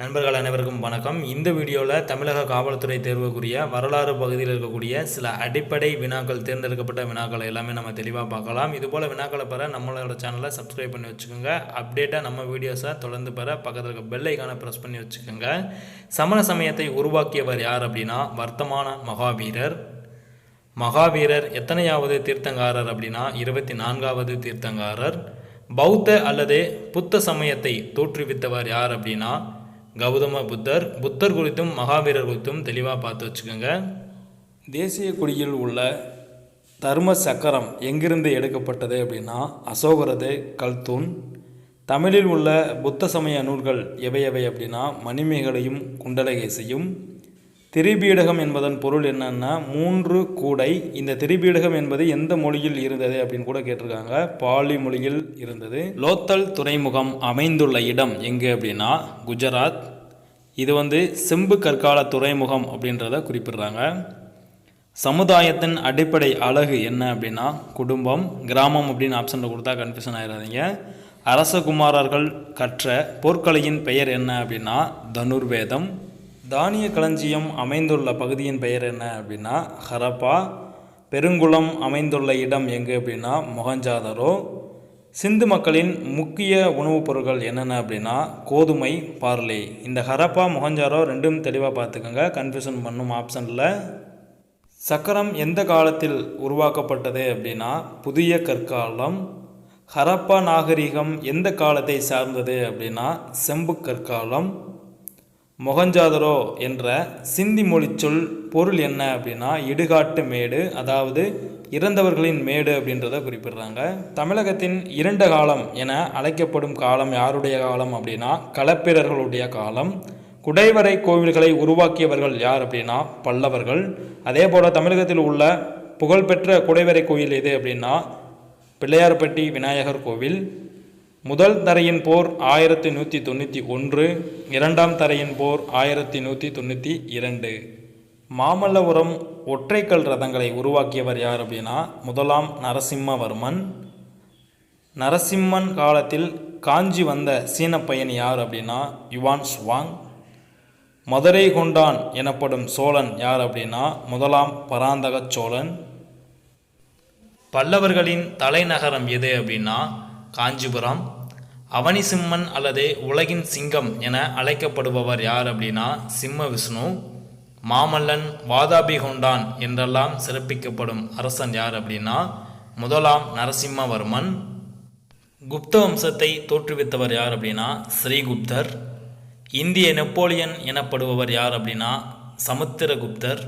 நண்பர்கள் அனைவருக்கும் வணக்கம். இந்த வீடியோவில் தமிழக காவல்துறை தேர்வுக்குரிய வரலாறு பகுதியில் இருக்கக்கூடிய சில அடிப்படை வினாக்கள் தேர்ந்தெடுக்கப்பட்ட வினாக்கள் எல்லாமே நம்ம தெளிவாக பார்க்கலாம். இதுபோல் வினாக்களை பெற நம்மளோட சேனலை சப்ஸ்கிரைப் பண்ணி வச்சுக்கோங்க. அப்டேட்டாக நம்ம வீடியோஸை தொடர்ந்து பெற பக்கத்தில் இருக்க பெல்லைக்கான ப்ரெஸ் பண்ணி வச்சுக்கோங்க. சமண சமயத்தை உருவாக்கியவர் யார் அப்படின்னா வர்த்தமான மகாவீரர். மகாவீரர் எத்தனையாவது தீர்த்தங்காரர் அப்படின்னா இருபத்தி நான்காவது தீர்த்தங்காரர். பௌத்த அல்லது புத்த சமயத்தை தோற்றுவித்தவர் யார் அப்படின்னா கௌதம புத்தர் புத்தர் குறித்தும் மகாவீரர் குறித்தும் தெளிவாக பார்த்து வச்சுக்கோங்க. தேசிய கொடியில் உள்ள தர்ம சக்கரம் எங்கிருந்து எடுக்கப்பட்டது அப்படின்னா அசோகரது கல்தூன் தமிழில் உள்ள புத்த சமய நூல்கள் எவை எவை அப்படின்னா மணிமேகலையும் குண்டலகேசியும் திரிபீடகம் என்பதன் பொருள் என்னன்னா மூன்று கூடை. இந்த திரிபீடகம் என்பது எந்த மொழியில் இருந்தது அப்படின்னு கூட கேட்டிருக்காங்க. பாலி மொழியில் இருந்தது. லோத்தல் துறைமுகம் அமைந்துள்ள இடம் எங்கு அப்படின்னா குஜராத். இது வந்து செம்பு கற்கால துறைமுகம் அப்படின்றத குறிப்பிடுறாங்க. சமுதாயத்தின் அடிப்படை அழகு என்ன அப்படின்னா குடும்பம் கிராமம் அப்படின்னு ஆப்ஷனில் கொடுத்தா கன்ஃபியூஷன் ஆயிடாதீங்க அரசகுமாரர்கள் கற்ற போர்க்கலையின் பெயர் என்ன அப்படின்னா தனுர்வேதம். தானிய களஞ்சியம் அமைந்துள்ள பகுதியின் பெயர் என்ன அப்படின்னா ஹரப்பா. பெருங்குளம் அமைந்துள்ள இடம் எங்கே அப்படின்னா மொகஞ்சாதரோ. சிந்து மக்களின் முக்கிய உணவுப் பொருட்கள் என்னென்ன அப்படின்னா கோதுமை பார்லே. இந்த ஹரப்பா முகஞ்சாரோ ரெண்டும் தெளிவாக பார்த்துக்கோங்க. கன்ஃபியூஷன் பண்ணும் ஆப்ஷனில். சக்கரம் எந்த காலத்தில் உருவாக்கப்பட்டது அப்படின்னா புதிய கற்காலம். ஹரப்பா நாகரிகம் எந்த காலத்தை சார்ந்தது அப்படின்னா செம்பு கற்காலம். மொகஞ்சாதரோ என்ற சிந்தி மொழிச்சொல் பொருள் என்ன அப்படின்னா இடுகாட்டு மேடு அதாவது இறந்தவர்களின் மேடு அப்படின்றத குறிப்பிடுறாங்க. தமிழகத்தின் இரண்ட காலம் என அழைக்கப்படும் காலம் யாருடைய காலம் அப்படின்னா களப்பிரர்களுடைய காலம். குடைவரை கோவில்களை உருவாக்கியவர்கள் யார் அப்படின்னா பல்லவர்கள். அதே போல் தமிழகத்தில் உள்ள புகழ்பெற்ற குடைவரை கோயில் எது அப்படின்னா பிள்ளையார்பட்டி விநாயகர் கோவில். முதல் தரையின் போர் ஆயிரத்தி நூற்றி தொண்ணூற்றி ஒன்று இரண்டாம் தரையின் போர் ஆயிரத்தி நூற்றி தொண்ணூற்றி இரண்டு. மாமல்லபுரம் ஒற்றைக்கல் ரதங்களை உருவாக்கியவர் யார் அப்படின்னா முதலாம் நரசிம்மவர்மன். நரசிம்மன் காலத்தில் காஞ்சி வந்த சீன பையன் யார் அப்படின்னா யுவான் சுவாங். மதுரை கொண்டான் எனப்படும் சோழன் யார் அப்படின்னா முதலாம் பராந்தக சோழன். பல்லவர்களின் தலைநகரம் எது அப்படின்னா காஞ்சிபுரம். அவனிசிம்மன் அல்லது உலகின் சிங்கம் என அழைக்கப்படுபவர் யார் அப்படின்னா சிம்ம விஷ்ணு மாமல்லன் வாதாபி கொண்டான் என்றெல்லாம் சிறப்பிக்கப்படும் அரசன் யார் அப்படின்னா முதலாம் நரசிம்மவர்மன். குப்த வம்சத்தை தோற்றுவித்தவர் யார் அப்படின்னா ஸ்ரீகுப்தர். இந்திய நெப்போலியன் எனப்படுபவர் யார் அப்படின்னா சமுத்திரகுப்தர்.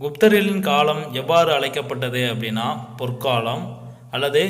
குப்தர்களின் காலம் எவ்வாறு அழைக்கப்பட்டது அப்படின்னா பொற்காலம் அல்லது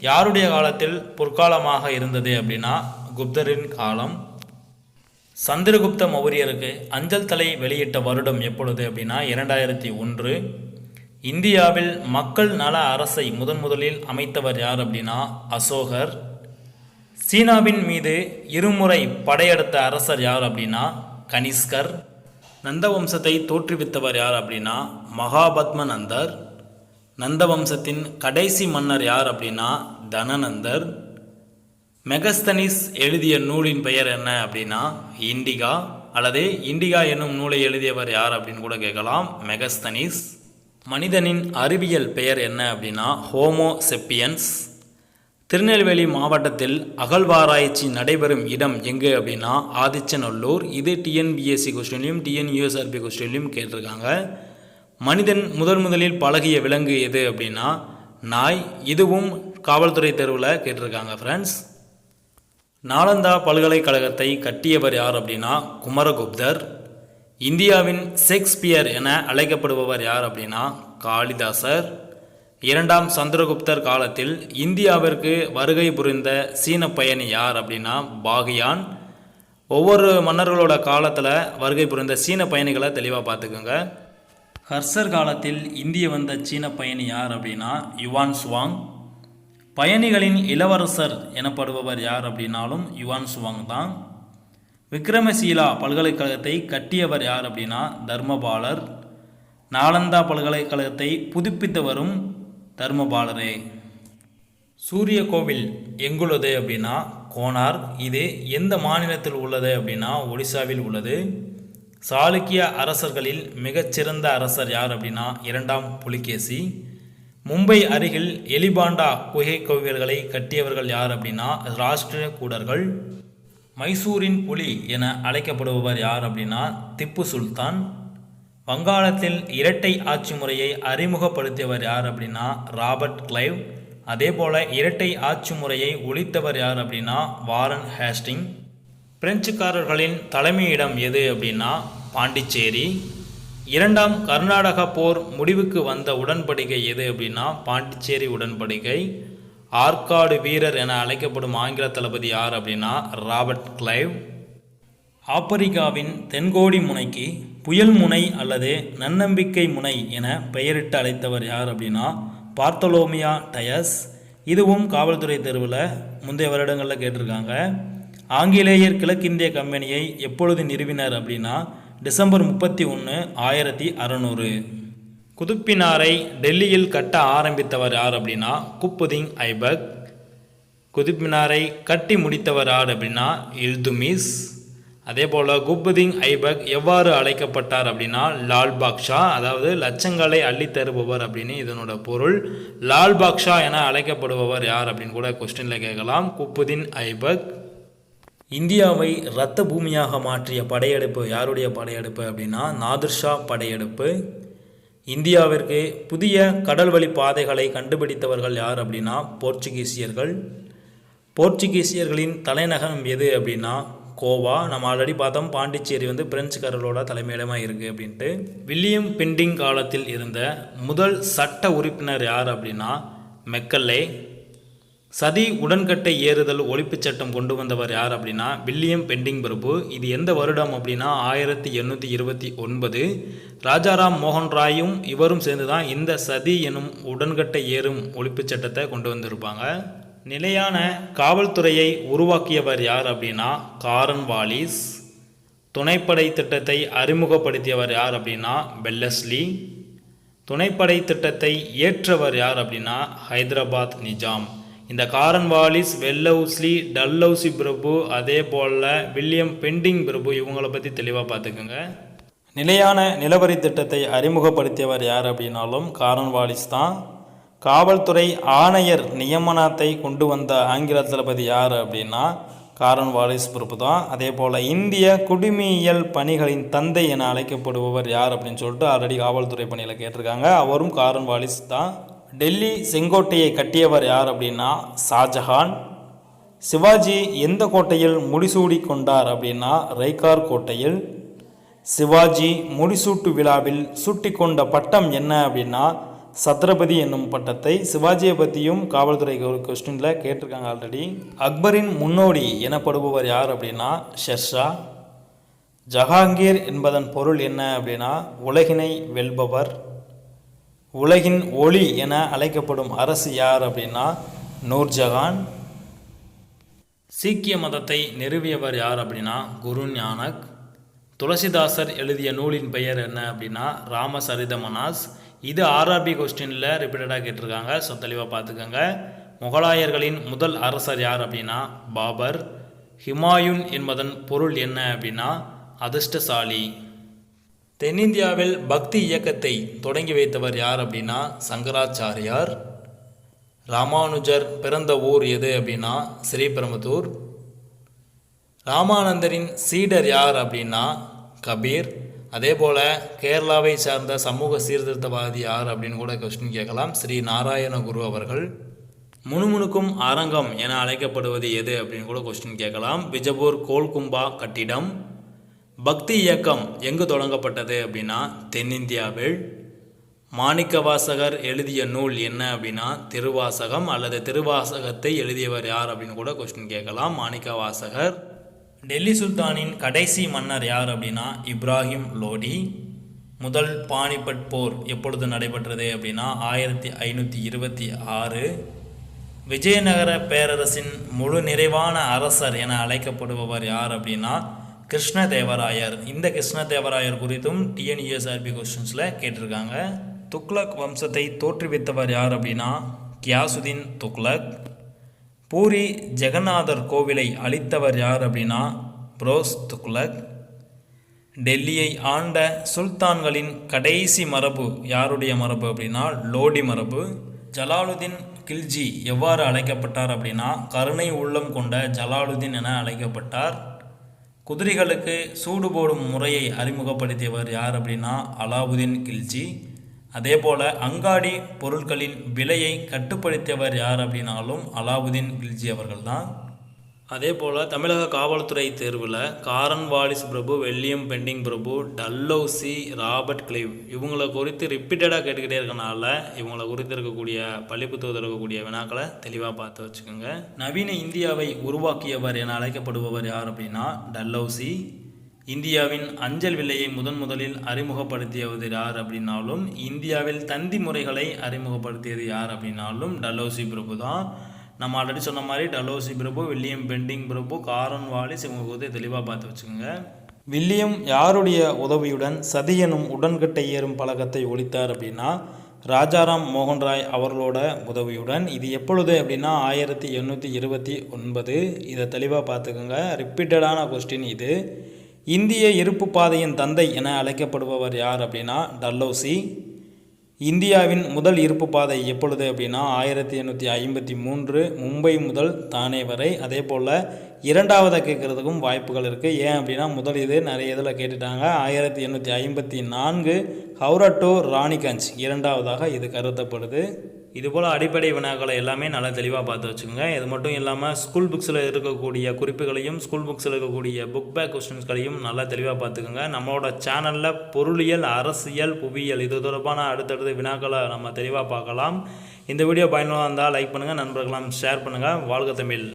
யாருடைய காலத்தில் பொற்காலமாக இருந்தது அப்படின்னா குப்தரின் காலம். சந்திரகுப்த மௌரியருக்கு அஞ்சல் தலை வெளியிட்ட வருடம் எப்பொழுது அப்படின்னா இரண்டாயிரத்தி ஒன்று. இந்தியாவில் மக்கள் நல அரசை முதன் முதலில் அமைத்தவர் யார் அப்படின்னா அசோகர். சீனாவின் மீது இருமுறை படையெடுத்த அரசர் யார் அப்படின்னா கனிஷ்கர். நந்த வம்சத்தை தோற்றுவித்தவர் யார் அப்படின்னா மகாபத்ம நந்தர். நந்தவம்சத்தின் கடைசி மன்னர் யார் அப்படின்னா தனநந்தர். மெகஸ்தனிஸ் எழுதிய நூலின் பெயர் என்ன அப்படின்னா இண்டிகா. அல்லது இண்டிகா என்னும் நூலை எழுதியவர் யார் அப்படின்னு கூட கேட்கலாம். மெகஸ்தனிஸ். மனிதனின் அறிவியல் பெயர் என்ன அப்படின்னா ஹோமோ செப்பியன்ஸ். திருநெல்வேலி மாவட்டத்தில் அகழ்வாராய்ச்சி நடைபெறும் இடம் எங்கு அப்படின்னா ஆதிச்சநல்லூர். இது டிஎன்பிஎஸ்சி கொஸ்டின்லையும் டிஎன்யூஎஸ்ஆர்பி கொஸ்டின்லையும் கேட்டிருக்காங்க. மனிதன் முதன் முதலில் பழகிய விலங்கு எது அப்படின்னா நாய். இதுவும் காவல்துறை தேர்வில் கேட்டிருக்காங்க ஃப்ரெண்ட்ஸ் நாலந்தா பல்கலைக்கழகத்தை கட்டியவர் யார் அப்படின்னா குமரகுப்தர். இந்தியாவின் ஷேக்ஸ்பியர் என அழைக்கப்படுபவர் யார் அப்படின்னா காளிதாசர். இரண்டாம் சந்திரகுப்தர் காலத்தில் இந்தியாவிற்கு வருகை புரிந்த சீன பயணி யார் அப்படின்னா பாகியான். ஒவ்வொரு மன்னர்களோட காலத்தில் வருகை புரிந்த சீன பயணிகளை தெளிவாக பார்த்துக்கோங்க. ஹர்ஷர் காலத்தில் இந்திய வந்த சீன பயணி யார் அப்படின்னா யுவான் சுவாங். பயணிகளின் இளவரசர் எனப்படுபவர் யார் அப்படின்னாலும் யுவான் சுவாங் தான். விக்ரமசீலா பல்கலைக்கழகத்தை கட்டியவர் யார் அப்படின்னா தர்மபாலர். நாலந்தா பல்கலைக்கழகத்தை புதுப்பித்தவரும் தர்மபாலரே. சூரிய கோவில் எங்குள்ளது அப்படின்னா கோனார். இது எந்த மாநிலத்தில் உள்ளது அப்படின்னா ஒடிசாவில் உள்ளது. சாளுக்கிய அரசர்களில் மிகச்சிறந்த அரசர் யார் அப்படின்னா இரண்டாம் புலிகேசி. மும்பை அருகில் எலிபாண்டா குகை கோவில்களை கட்டியவர்கள் யார் அப்படின்னா ராஷ்டிரிய கூடர்கள். மைசூரின் புலி என அழைக்கப்படுபவர் யார் அப்படின்னா திப்பு சுல்தான். வங்காளத்தில் இரட்டை ஆட்சி முறையை அறிமுகப்படுத்தியவர் யார் அப்படின்னா ராபர்ட் கிளைவ். அதே போல இரட்டை ஆட்சி முறையை ஒழித்தவர் யார் அப்படின்னா வாரன் ஹேஸ்டிங். பிரெஞ்சுக்காரர்களின் தலைமையிடம் எது அப்படின்னா பாண்டிச்சேரி. இரண்டாம் கர்நாடக போர் முடிவுக்கு வந்த உடன்படிக்கை எது அப்படின்னா பாண்டிச்சேரி உடன்படிக்கை. ஆற்காடு வீரர் என அழைக்கப்படும் ஆங்கில தளபதி யார் அப்படின்னா ராபர்ட் கிளைவ். ஆப்பிரிக்காவின் தென்கோடி முனைக்கு புயல் முனை அல்லது நன்னம்பிக்கை முனை என பெயரிட்டு அழைத்தவர் யார் அப்படின்னா பார்த்தலோமியா டயஸ். இதுவும் காவல்துறை தெருவில் முந்தைய வருடங்களில் கேட்டிருக்காங்க. ஆங்கிலேயர் கிழக்கிந்திய கம்பெனியை எப்பொழுது நிறுவினர் அப்படின்னா டிசம்பர் முப்பத்தி ஒன்று ஆயிரத்தி அறநூறு. குதுப்பினாரை டெல்லியில் கட்ட ஆரம்பித்தவர் யார் அப்படின்னா குப்புதிங் ஐபக். குதுப்பினாரை கட்டி முடித்தவர் யார் அப்படின்னா இல்துமிஸ். அதே போல் குப்புதிங் ஐபக் எவ்வாறு அழைக்கப்பட்டார் அப்படின்னா லால் பாக்ஷா அதாவது லட்சங்களை அள்ளித் தருபவர் அப்படின்னு இதனோட பொருள். லால் பாக்ஷா என அழைக்கப்படுபவர் யார் அப்படின்னு கூட கொஸ்டினில் கேட்கலாம். குப்புதின் ஐபக். இந்தியாவை இரத்த பூமியாக மாற்றிய படையெடுப்பு யாருடைய படையெடுப்பு அப்படின்னா நாதிர்ஷா படையெடுப்பு. இந்தியாவிற்கு புதிய கடல்வழி பாதைகளை கண்டுபிடித்தவர்கள் யார் அப்படின்னா போர்ச்சுகீசியர்கள். போர்ச்சுகீசியர்களின் தலைநகரம் எது அப்படின்னா கோவா. நம்ம ஆல்ரெடி பார்த்தோம் பாண்டிச்சேரி வந்து பிரெஞ்சுக்காரர்களோட தலைமையிடமாக இருக்குது அப்படின்ட்டு. வில்லியம் பெண்டிங் காலத்தில் இருந்த முதல் சட்ட உறுப்பினர் யார் அப்படின்னா மெக்கல்லே. சதி உடன்கட்டை ஏறுதல் ஒழிப்புச் சட்டம் கொண்டு வந்தவர் யார் அப்படின்னா வில்லியம் பெண்டிங் பிரபு இது எந்த வருடம் அப்படின்னா ஆயிரத்தி எண்ணூற்றி இருபத்தி ஒன்பது. ராஜாராம் மோகன் ராயும் இவரும் சேர்ந்து தான் இந்த சதி எனும் உடன்கட்டை ஏறும் ஒழிப்புச் சட்டத்தை கொண்டு வந்திருப்பாங்க. நிலையான காவல்துறையை உருவாக்கியவர் யார் அப்படின்னா காரன் வாலிஸ். துணைப்படை திட்டத்தை அறிமுகப்படுத்தியவர் யார் அப்படின்னா பெல்லஸ்லி. துணைப்படை திட்டத்தை ஏற்றவர் யார் அப்படின்னா ஹைதராபாத் நிஜாம். இந்த காரன் வாலிஸ் வெல்லவுஸ்லி டல்லவுசி பிரபு அதே போல் வில்லியம் பெண்டிங் பிரபு இவங்களை பற்றி தெளிவாக பார்த்துக்கோங்க. நிலையான நிலவரி திட்டத்தை அறிமுகப்படுத்தியவர் யார் அப்படின்னாலும் காரன் வாலிஸ் தான். காவல்துறை ஆணையர் நியமனத்தை கொண்டு வந்த ஆங்கில தளபதி யார் அப்படின்னா காரன் வாலிஸ் பொறுப்பு தான். அதே போல் இந்திய குடிமையியல் பணிகளின் தந்தை என அழைக்கப்படுபவர் யார் அப்படின்னு சொல்லிட்டு ஆல்ரெடி காவல்துறை பணியில் கேட்டிருக்காங்க. அவரும் காரன் வாலிஸ் தான். டெல்லி செங்கோட்டையை கட்டியவர் யார் அப்படின்னா ஷாஜஹான். சிவாஜி எந்த கோட்டையில் முடிசூடி கொண்டார் அப்படின்னா ரைகார் கோட்டையில். சிவாஜி முடிசூட்டு விழாவில் சூட்டிக்கொண்ட பட்டம் என்ன அப்படின்னா சத்ரபதி என்னும் பட்டத்தை சிவாஜியை பற்றியும் காவல்துறை கொஸ்டினில் கேட்டிருக்காங்க ஆல்ரெடி அக்பரின் முன்னோடி எனப்படுபவர் யார் அப்படின்னா ஷெர்ஷா. ஜஹாங்கீர் என்பதன் பொருள் என்ன அப்படின்னா உலகினை வெல்பவர். உலகின் ஒளி என அழைக்கப்படும் அரசு யார் அப்படின்னா நூர்ஜஹான் சீக்கிய மதத்தை நிறுவியவர் யார் அப்படின்னா குரு ஞானக் துளசிதாசர் எழுதிய நூலின் பெயர் என்ன அப்படின்னா ராமசரிதமனாஸ். இது ஆர்ஆர்பி கொஸ்டினில் ரிப்பீட்டடாக கேட்டிருக்காங்க. ஸோ தெளிவாக பார்த்துக்கோங்க. முகலாயர்களின் முதல் அரசர் யார் அப்படின்னா பாபர். ஹிமாயுன் என்பதன் பொருள் என்ன அப்படின்னா அதிர்ஷ்டசாலி. தென்னிந்தியாவில் பக்தி இயக்கத்தை தொடங்கி வைத்தவர் யார் அப்படின்னா சங்கராச்சாரியார். ராமானுஜர் பிறந்த ஊர் எது அப்படின்னா ஸ்ரீபெரும்புதூர். ராமானந்தரின் சீடர் யார் அப்படின்னா கபீர். அதே போல் கேரளாவை சார்ந்த சமூக சீர்திருத்தவாதி யார் அப்படின்னு கூட கொஸ்டின் கேட்கலாம். ஸ்ரீ நாராயண குரு அவர்கள். முணுமுணுக்கும் அரங்கம் என அழைக்கப்படுவது எது அப்படின்னு கூட கொஸ்டின் கேட்கலாம். பிஜப்பூர் கோல்கும்பா கட்டிடம். பக்தி இயக்கம் எங்கு தொடங்கப்பட்டது அப்படின்னா தென்னிந்தியாவில்? மாணிக்கவாசகர் எழுதிய நூல் என்ன அப்படின்னா திருவாசகம் அல்லது திருவாசகத்தை எழுதியவர் யார் அப்படின்னு கூட கொஸ்டின் கேட்கலாம். மாணிக்கவாசகர். டெல்லி சுல்தானின் கடைசி மன்னர் யார் அப்படின்னா இப்ராஹிம் லோடி. முதல் பானிபட் போர் எப்பொழுது நடைபெற்றது அப்படின்னா ஆயிரத்தி ஐநூற்றி இருபத்தி ஆறு. விஜயநகர பேரரசின் முழு நிறைவான அரசர் என அழைக்கப்படுபவர் யார் அப்படின்னா கிருஷ்ணதேவராயர். இந்த கிருஷ்ணதேவராயர் குறித்தும் டிஎன்யூஎஸ்ஆர்பி கொஸ்டின்ஸில் கேட்டிருக்காங்க. துக்ளக் வம்சத்தை தோற்றுவித்தவர் யார் அப்படின்னா கியாசுதீன் துக்ளக். பூரி ஜெகநாதர் கோவிலை அழித்தவர் யார் அப்படின்னா புரோஸ் துக்ளக். டெல்லியை ஆண்ட சுல்தான்களின் கடைசி மரபு யாருடைய மரபு அப்படின்னா லோடி மரபு. ஜலாலுதீன் கில்ஜி எவ்வாறு அழைக்கப்பட்டார் அப்படின்னா கருணை உள்ளம் கொண்ட ஜலாலுதீன் என அழைக்கப்பட்டார். குதிரைகளுக்கு சூடு போடும் முறையை அறிமுகப்படுத்தியவர் யார் அப்படின்னா அலாவுதீன் கில்ஜி. அதே போல் அங்காடி பொருட்களின் விலையை கட்டுப்படுத்தியவர் யார் அப்படின்னாலும் அலாவுதீன் கில்ஜி அவர்கள்தான். அதே போல் தமிழக காவல்துறை தேர்வில் காரன் வாலிஸ் பிரபு வெள்ளியம் பெண்டிங் பிரபு டல்லௌசி ராபர்ட் கிளைவ். இவங்கள குறித்து ரிப்பீட்டடாக கேட்டுக்கிட்டே இருக்கனால இவங்களை குறித்து இருக்கக்கூடிய பள்ளிப்புத்தகத்தில் இருக்கக்கூடிய வினாக்களை தெளிவாக பார்த்து வச்சுக்கோங்க. நவீன இந்தியாவை உருவாக்கியவர் என அழைக்கப்படுபவர் யார் அப்படின்னா டல்லௌசி. இந்தியாவின் அஞ்சல் விலையை முதன் முதலில் அறிமுகப்படுத்தியது யார் அப்படின்னாலும் இந்தியாவில் தந்தி முறைகளை அறிமுகப்படுத்தியது யார் அப்படின்னாலும் டல்லௌசி பிரபு தான். நம்ம ஆல்ரெடி சொன்ன மாதிரி டலோசி பிரபு வில்லியம் பெண்டிங் பிரபு காரன் வாலிஸ் இவங்க வந்து தெளிவாக பார்த்து வச்சுக்கோங்க. வில்லியம் யாருடைய உதவியுடன் சதி எனும் உடன்கட்டை ஏறும் பழக்கத்தை ஒழித்தார் அப்படின்னா ராஜாராம் மோகன்ராய் அவர்களோட உதவியுடன் இது எப்பொழுது அப்படின்னா ஆயிரத்தி எண்ணூற்றி இருபத்தி ஒன்பது. இதை தெளிவாக பார்த்துக்கோங்க. ரிப்பீட்டடான கொஸ்டின் இது. இந்திய இருப்பு பாதையின் தந்தை என அழைக்கப்படுபவர் யார் அப்படின்னா டல்லோசி இந்தியாவின் முதல் இருப்பு பாதை எப்பொழுது அப்படின்னா ஆயிரத்தி எண்ணூற்றி ஐம்பத்தி மூன்று மும்பை முதல் தானே வரை. அதே போல் இரண்டாவதாக கேட்குறதுக்கும் வாய்ப்புகள் இருக்குது ஏன் அப்படின்னா முதல் இது நிறைய இதில் கேட்டுட்டாங்க. ஆயிரத்தி எண்ணூற்றி ஐம்பத்தி நான்கு ஹவுரா டு ராணிகஞ்ச் இரண்டாவதாக இது கருதப்படுது. இதுபோல் அடிப்படை வினாக்களை எல்லாமே நல்லா தெளிவாக பார்த்து வச்சுக்கோங்க. இது மட்டும் இல்லாமல் ஸ்கூல் புக்ஸில் இருக்கக்கூடிய குறிப்புகளையும் ஸ்கூல் புக்ஸில் இருக்கக்கூடிய புக் பேக் கொஸ்டின்ஸ்களையும் நல்லா தெளிவாக பார்த்துக்கோங்க. நம்மளோட சேனலில் பொருளியல் அரசியல் புவியியல் இது தொடர்பான அடுத்தடுத்த வினாக்களை நம்ம தெளிவாக பார்க்கலாம். இந்த வீடியோ பயனுள்ளதாக இருந்தால் லைக் பண்ணுங்கள் நண்பர்களாம் ஷேர் பண்ணுங்கள் வாழ்க தமிழ்.